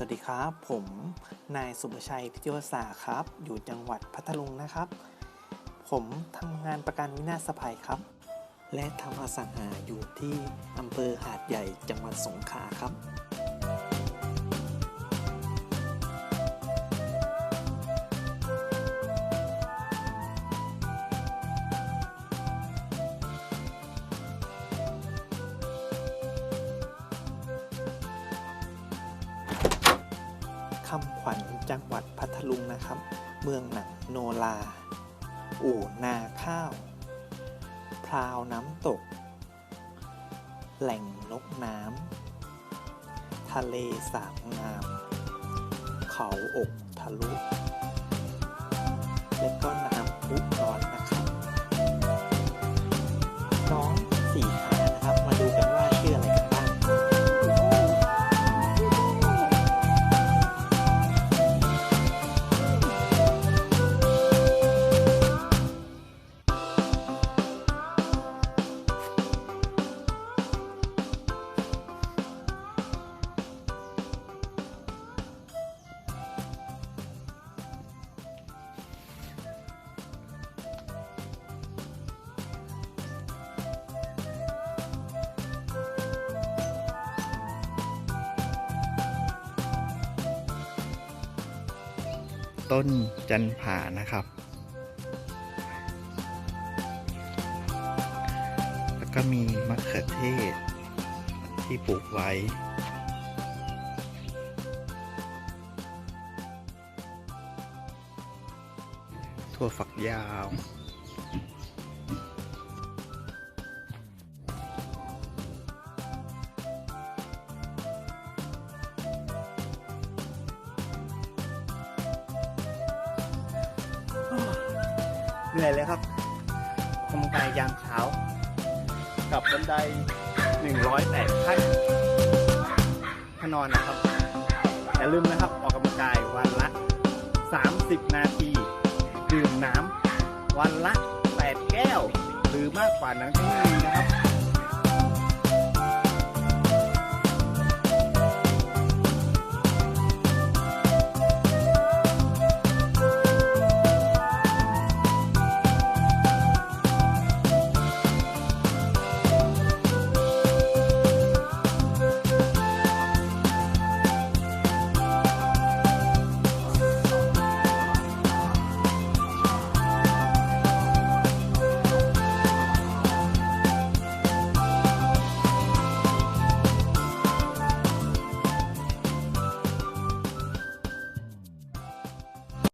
สวัสดีครับ ผมนายสุภชัยพิจิวศาสตร์ครับ อยู่จังหวัดพัทลุงนะครับ ผมทำงานประกันวินาศภัยครับ และทำอสังหาอยู่ที่อำเภอหาดใหญ่จังหวัดสงขลาครับ คำขวัญจังหวัดพัทลุงนะครับ เมืองหนังโนลา อู่นาข้าว พราวน้ำตก แหล่งนกน้ำ ทะเลสาบงาม เขาอกทะลุ และก็ ต้นจันผานะครับ แล้วก็มีมะเขือเทศ ที่ปลูกไว้ถั่วฝักยาว เหนื่อยเลยครับทำกายยามเช้า กับบันได 108 ขั้นถ้านอนนะครับ อย่าลืมนะครับ ออกกำลังกายวันละ 30 นาที ดื่มน้ำวันละ 8 แก้ว หรือมากกว่านั้นก็มีนะครับ